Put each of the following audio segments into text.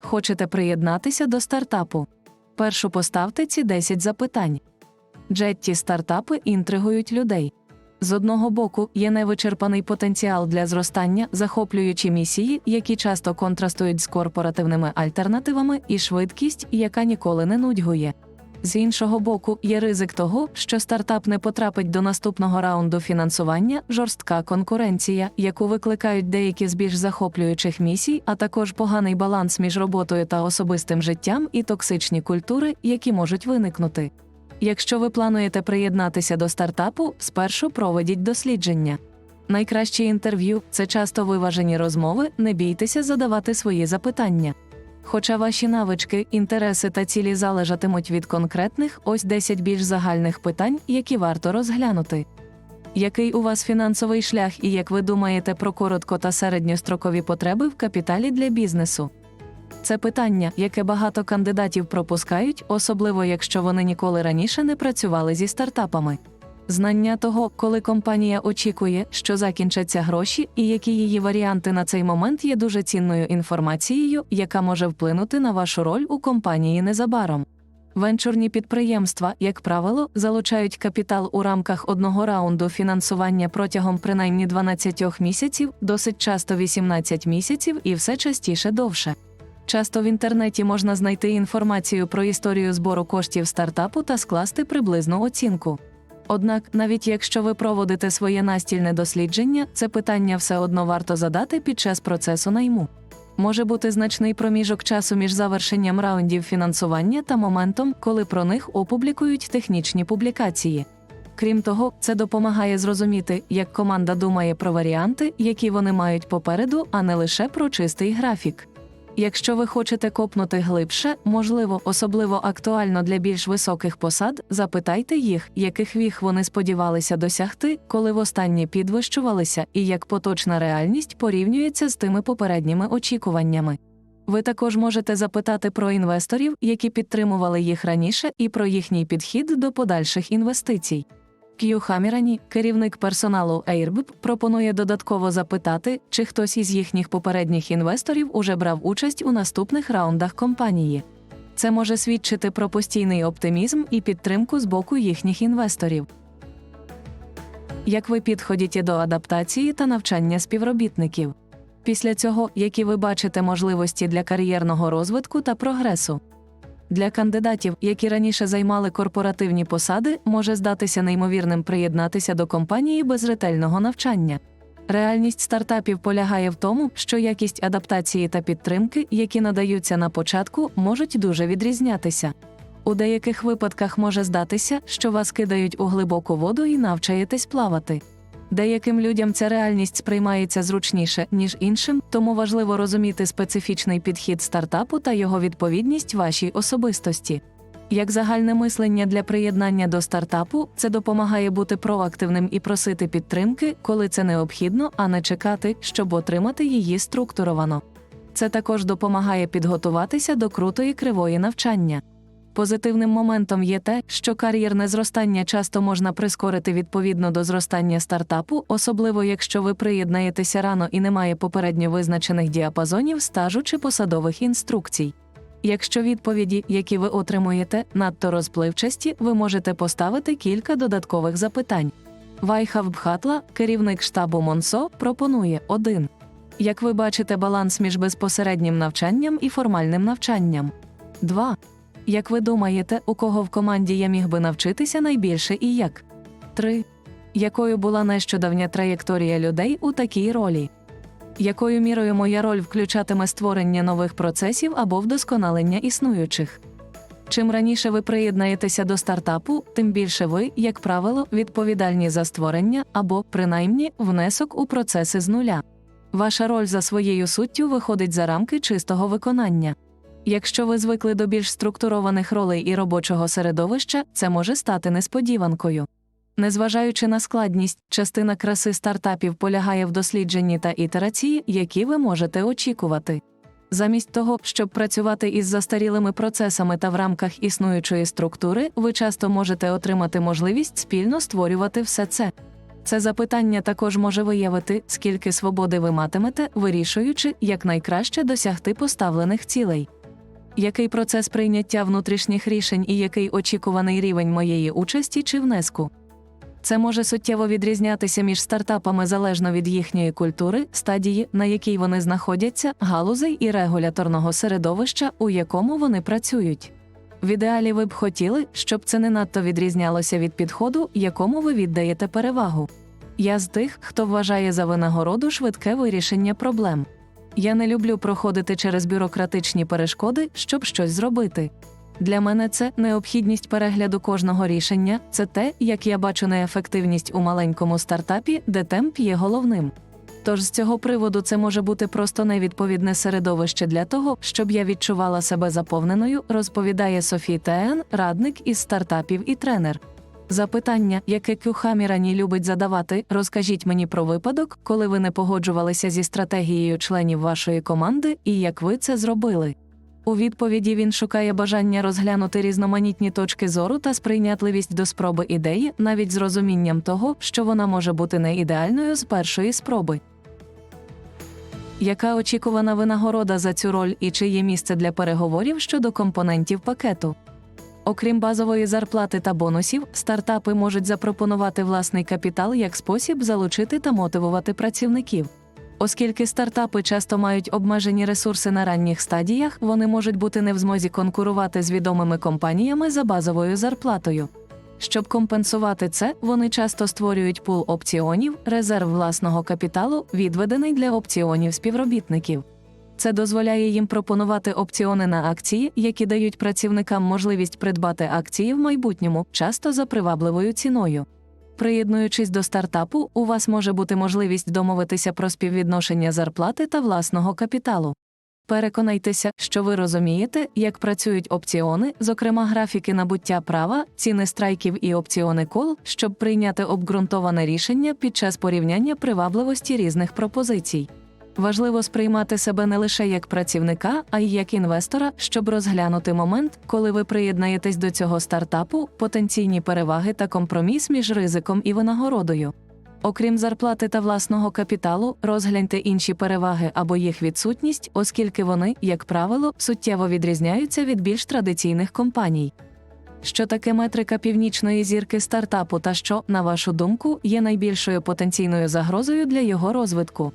Хочете приєднатися до стартапу? Першу поставте ці 10 запитань. Джетті стартапи інтригують людей. З одного боку, є невичерпаний потенціал для зростання, захоплюючі місії, які часто контрастують з корпоративними альтернативами, і швидкість, яка ніколи не нудьгує. З іншого боку, є ризик того, що стартап не потрапить до наступного раунду фінансування, жорстка конкуренція, яку викликають деякі з більш захоплюючих місій, а також поганий баланс між роботою та особистим життям і токсичні культури, які можуть виникнути. Якщо ви плануєте приєднатися до стартапу, спершу проведіть дослідження. Найкраще інтерв'ю це часто виважені розмови, не бійтеся задавати свої запитання. Хоча ваші навички, інтереси та цілі залежатимуть від конкретних, ось 10 більш загальних питань, які варто розглянути. Який у вас фінансовий шлях і як ви думаєте про коротко та середньострокові потреби в капіталі для бізнесу? Це питання, яке багато кандидатів пропускають, особливо якщо вони ніколи раніше не працювали зі стартапами. Знання того, коли компанія очікує, що закінчаться гроші, і які її варіанти на цей момент є дуже цінною інформацією, яка може вплинути на вашу роль у компанії незабаром. Венчурні підприємства, як правило, залучають капітал у рамках одного раунду фінансування протягом принаймні 12 місяців, досить часто 18 місяців і все частіше довше. Часто в інтернеті можна знайти інформацію про історію збору коштів стартапу та скласти приблизну оцінку. Однак, навіть якщо ви проводите своє настільне дослідження, це питання все одно варто задати під час процесу найму. Може бути значний проміжок часу між завершенням раундів фінансування та моментом, коли про них опублікують технічні публікації. Крім того, це допомагає зрозуміти, як команда думає про варіанти, які вони мають попереду, а не лише про чистий графік. Якщо ви хочете копнути глибше, можливо, особливо актуально для більш високих посад, запитайте їх, яких віх вони сподівалися досягти, коли востаннє підвищувалися, і як поточна реальність порівнюється з тими попередніми очікуваннями. Ви також можете запитати про інвесторів, які підтримували їх раніше, і про їхній підхід до подальших інвестицій. К'ю Хамірані, керівник персоналу Airbnb, пропонує додатково запитати, чи хтось із їхніх попередніх інвесторів уже брав участь у наступних раундах компанії. Це може свідчити про постійний оптимізм і підтримку з боку їхніх інвесторів. Як ви підходите до адаптації та навчання співробітників? Після цього, які ви бачите можливості для кар'єрного розвитку та прогресу? Для кандидатів, які раніше займали корпоративні посади, може здатися неймовірним приєднатися до компанії без ретельного навчання. Реальність стартапів полягає в тому, що якість адаптації та підтримки, які надаються на початку, можуть дуже відрізнятися. У деяких випадках може здатися, що вас кидають у глибоку воду і навчаєтесь плавати. Деяким людям ця реальність сприймається зручніше, ніж іншим, тому важливо розуміти специфічний підхід стартапу та його відповідність вашій особистості. Як загальне мислення для приєднання до стартапу, це допомагає бути проактивним і просити підтримки, коли це необхідно, а не чекати, щоб отримати її структуровано. Це також допомагає підготуватися до крутої кривої навчання. Позитивним моментом є те, що кар'єрне зростання часто можна прискорити відповідно до зростання стартапу, особливо якщо ви приєднаєтеся рано і немає попередньо визначених діапазонів стажу чи посадових інструкцій. Якщо відповіді, які ви отримуєте, надто розпливчасті, ви можете поставити кілька додаткових запитань. Вайхав Бхатла, керівник штабу Монсо, пропонує 1. Як ви бачите баланс між безпосереднім навчанням і формальним навчанням? 2. Як ви думаєте, у кого в команді я міг би навчитися найбільше і як? 3. Якою була нещодавня траєкторія людей у такій ролі? Якою мірою моя роль включатиме створення нових процесів або вдосконалення існуючих? Чим раніше ви приєднаєтеся до стартапу, тим більше ви, як правило, відповідальні за створення або, принаймні, внесок у процеси з нуля. Ваша роль за своєю суттю виходить за рамки чистого виконання. Якщо ви звикли до більш структурованих ролей і робочого середовища, це може стати несподіванкою. Незважаючи на складність, частина краси стартапів полягає в дослідженні та ітерації, які ви можете очікувати. Замість того, щоб працювати із застарілими процесами та в рамках існуючої структури, ви часто можете отримати можливість спільно створювати все це. Це запитання також може виявити, скільки свободи ви матимете, вирішуючи, як найкраще досягти поставлених цілей. Який процес прийняття внутрішніх рішень і який очікуваний рівень моєї участі чи внеску? Це може суттєво відрізнятися між стартапами залежно від їхньої культури, стадії, на якій вони знаходяться, галузей і регуляторного середовища, у якому вони працюють. В ідеалі ви б хотіли, щоб це не надто відрізнялося від підходу, якому ви віддаєте перевагу. Я з тих, хто вважає за винагороду швидке вирішення проблем. Я не люблю проходити через бюрократичні перешкоди, щоб щось зробити. Для мене це необхідність перегляду кожного рішення, це те, як я бачу неефективність у маленькому стартапі, де темп є головним. Тож з цього приводу це може бути просто невідповідне середовище для того, щоб я відчувала себе заповненою, розповідає Софі Теен, радник із стартапів і тренер. Запитання, яке Кюхамірані любить задавати, розкажіть мені про випадок, коли ви не погоджувалися зі стратегією членів вашої команди і як ви це зробили. У відповіді він шукає бажання розглянути різноманітні точки зору та сприйнятливість до спроби ідеї, навіть з розумінням того, що вона може бути не ідеальною з першої спроби. Яка очікувана винагорода за цю роль і чи є місце для переговорів щодо компонентів пакету? Окрім базової зарплати та бонусів, стартапи можуть запропонувати власний капітал як спосіб залучити та мотивувати працівників. Оскільки стартапи часто мають обмежені ресурси на ранніх стадіях, вони можуть бути не в змозі конкурувати з відомими компаніями за базовою зарплатою. Щоб компенсувати це, вони часто створюють пул опціонів, резерв власного капіталу, відведений для опціонів співробітників. Це дозволяє їм пропонувати опціони на акції, які дають працівникам можливість придбати акції в майбутньому, часто за привабливою ціною. Приєднуючись до стартапу, у вас може бути можливість домовитися про співвідношення зарплати та власного капіталу. Переконайтеся, що ви розумієте, як працюють опціони, зокрема графіки набуття права, ціни страйків і опціони кол, щоб прийняти обґрунтоване рішення під час порівняння привабливості різних пропозицій. Важливо сприймати себе не лише як працівника, а й як інвестора, щоб розглянути момент, коли ви приєднаєтесь до цього стартапу, потенційні переваги та компроміс між ризиком і винагородою. Окрім зарплати та власного капіталу, розгляньте інші переваги або їх відсутність, оскільки вони, як правило, суттєво відрізняються від більш традиційних компаній. Що таке метрика північної зірки стартапу та що, на вашу думку, є найбільшою потенційною загрозою для його розвитку?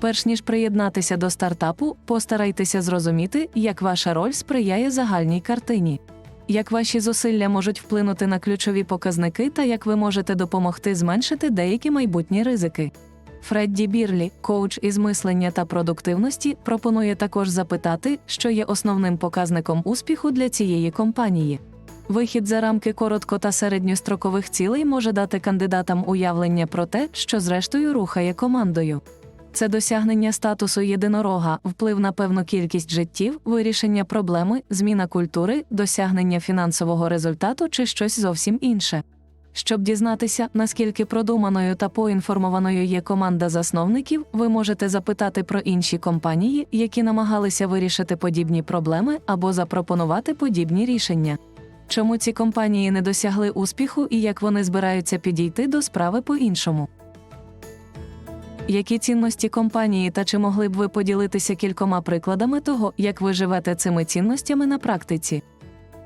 Перш ніж приєднатися до стартапу, постарайтеся зрозуміти, як ваша роль сприяє загальній картині, як ваші зусилля можуть вплинути на ключові показники та як ви можете допомогти зменшити деякі майбутні ризики. Фредді Бірлі, коуч із мислення та продуктивності, пропонує також запитати, що є основним показником успіху для цієї компанії. Вихід за рамки коротко та середньострокових цілей може дати кандидатам уявлення про те, що зрештою рухає командою. Це досягнення статусу єдинорога, вплив на певну кількість життів, вирішення проблеми, зміна культури, досягнення фінансового результату чи щось зовсім інше. Щоб дізнатися, наскільки продуманою та поінформованою є команда засновників, ви можете запитати про інші компанії, які намагалися вирішити подібні проблеми або запропонувати подібні рішення. Чому ці компанії не досягли успіху і як вони збираються підійти до справи по-іншому? Які цінності компанії та чи могли б ви поділитися кількома прикладами того, як ви живете цими цінностями на практиці?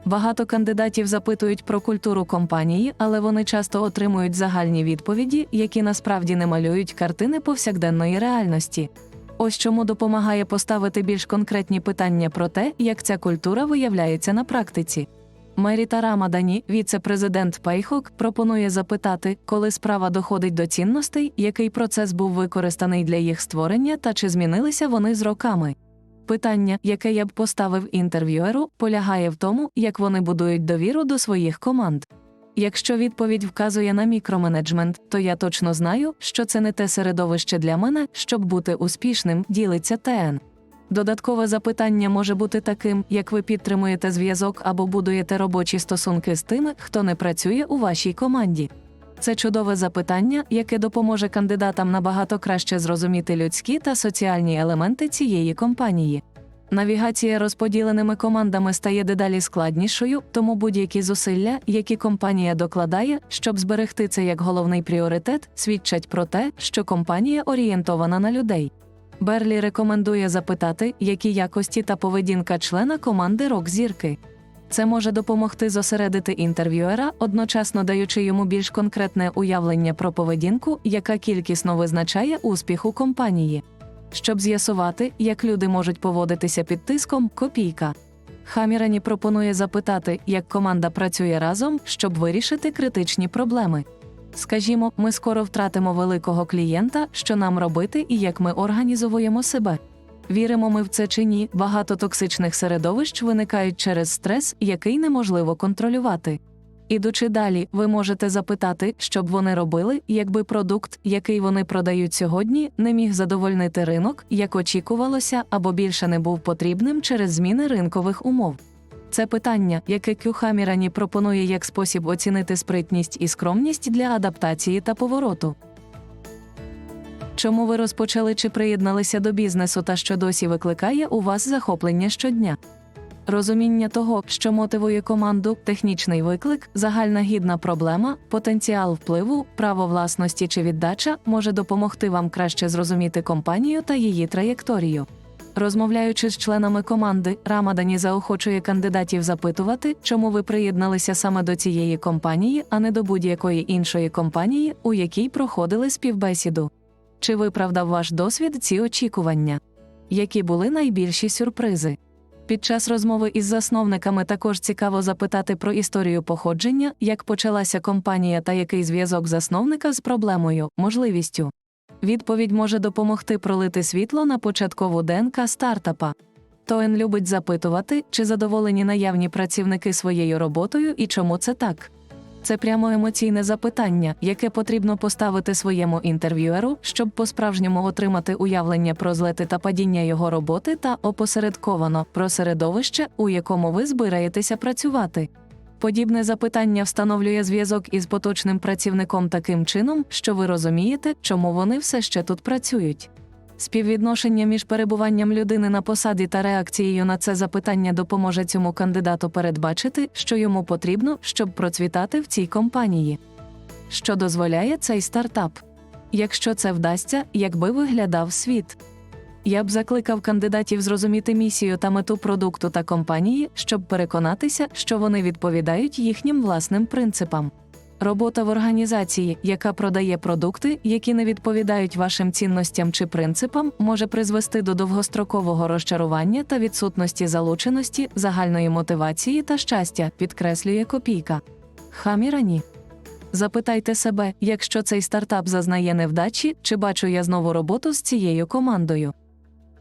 Багато кандидатів запитують про культуру компанії, але вони часто отримують загальні відповіді, які насправді не малюють картини повсякденної реальності. Ось чому допомагає поставити більш конкретні питання про те, як ця культура виявляється на практиці. Меріта Рамадані, віце-президент Пейхок, пропонує запитати, коли справа доходить до цінностей, який процес був використаний для їх створення та чи змінилися вони з роками. Питання, яке я б поставив інтерв'юеру, полягає в тому, як вони будують довіру до своїх команд. Якщо відповідь вказує на мікроменеджмент, то я точно знаю, що це не те середовище для мене, щоб бути успішним, ділиться ТН. Додаткове запитання може бути таким, як ви підтримуєте зв'язок або будуєте робочі стосунки з тими, хто не працює у вашій команді. Це чудове запитання, яке допоможе кандидатам набагато краще зрозуміти людські та соціальні елементи цієї компанії. Навігація розподіленими командами стає дедалі складнішою, тому будь-які зусилля, які компанія докладає, щоб зберегти це як головний пріоритет, свідчать про те, що компанія орієнтована на людей. Берлі рекомендує запитати, які якості та поведінка члена команди рок-зірки. Це може допомогти зосередити інтерв'юера, одночасно даючи йому більш конкретне уявлення про поведінку, яка кількісно визначає успіх у компанії. Щоб з'ясувати, як люди можуть поводитися під тиском, копійка. Хамірані пропонує запитати, як команда працює разом, щоб вирішити критичні проблеми. Скажімо, ми скоро втратимо великого клієнта, що нам робити і як ми організовуємо себе. Віримо ми в це чи ні, багато токсичних середовищ виникають через стрес, який неможливо контролювати. Ідучи далі, ви можете запитати, що б вони робили, якби продукт, який вони продають сьогодні, не міг задовольнити ринок, як очікувалося, або більше не був потрібним через зміни ринкових умов. Це питання, яке Кюхамірані пропонує як спосіб оцінити спритність і скромність для адаптації та повороту. Чому ви розпочали чи приєдналися до бізнесу та що досі викликає у вас захоплення щодня? Розуміння того, що мотивує команду, технічний виклик, загальна гідна проблема, потенціал впливу, право власності чи віддача може допомогти вам краще зрозуміти компанію та її траєкторію. Розмовляючи з членами команди, Рамадані заохочує кандидатів запитувати, чому ви приєдналися саме до цієї компанії, а не до будь-якої іншої компанії, у якій проходили співбесіду. Чи виправдав ваш досвід ці очікування? Які були найбільші сюрпризи? Під час розмови із засновниками також цікаво запитати про історію походження, як почалася компанія та який зв'язок засновника з проблемою, можливістю. Відповідь може допомогти пролити світло на початкову ДНК стартапа. Тоен любить запитувати, чи задоволені наявні працівники своєю роботою і чому це так. Це прямо емоційне запитання, яке потрібно поставити своєму інтерв'юеру, щоб по-справжньому отримати уявлення про злети та падіння його роботи та опосередковано про середовище, у якому ви збираєтеся працювати. Подібне запитання встановлює зв'язок із поточним працівником таким чином, що ви розумієте, чому вони все ще тут працюють. Співвідношення між перебуванням людини на посаді та реакцією на це запитання допоможе цьому кандидату передбачити, що йому потрібно, щоб процвітати в цій компанії. Що дозволяє цей стартап? Якщо це вдасться, якби виглядав світ. Я б закликав кандидатів зрозуміти місію та мету продукту та компанії, щоб переконатися, що вони відповідають їхнім власним принципам. Робота в організації, яка продає продукти, які не відповідають вашим цінностям чи принципам, може призвести до довгострокового розчарування та відсутності залученості, загальної мотивації та щастя, підкреслює копійка. Хамірані. Запитайте себе, якщо цей стартап зазнає невдачі, чи бачу я знову роботу з цією командою.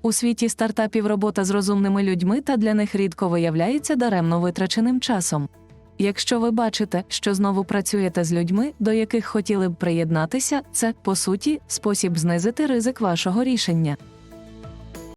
У світі стартапів робота з розумними людьми та для них рідко виявляється даремно витраченим часом. Якщо ви бачите, що знову працюєте з людьми, до яких хотіли б приєднатися, це, по суті, спосіб знизити ризик вашого рішення.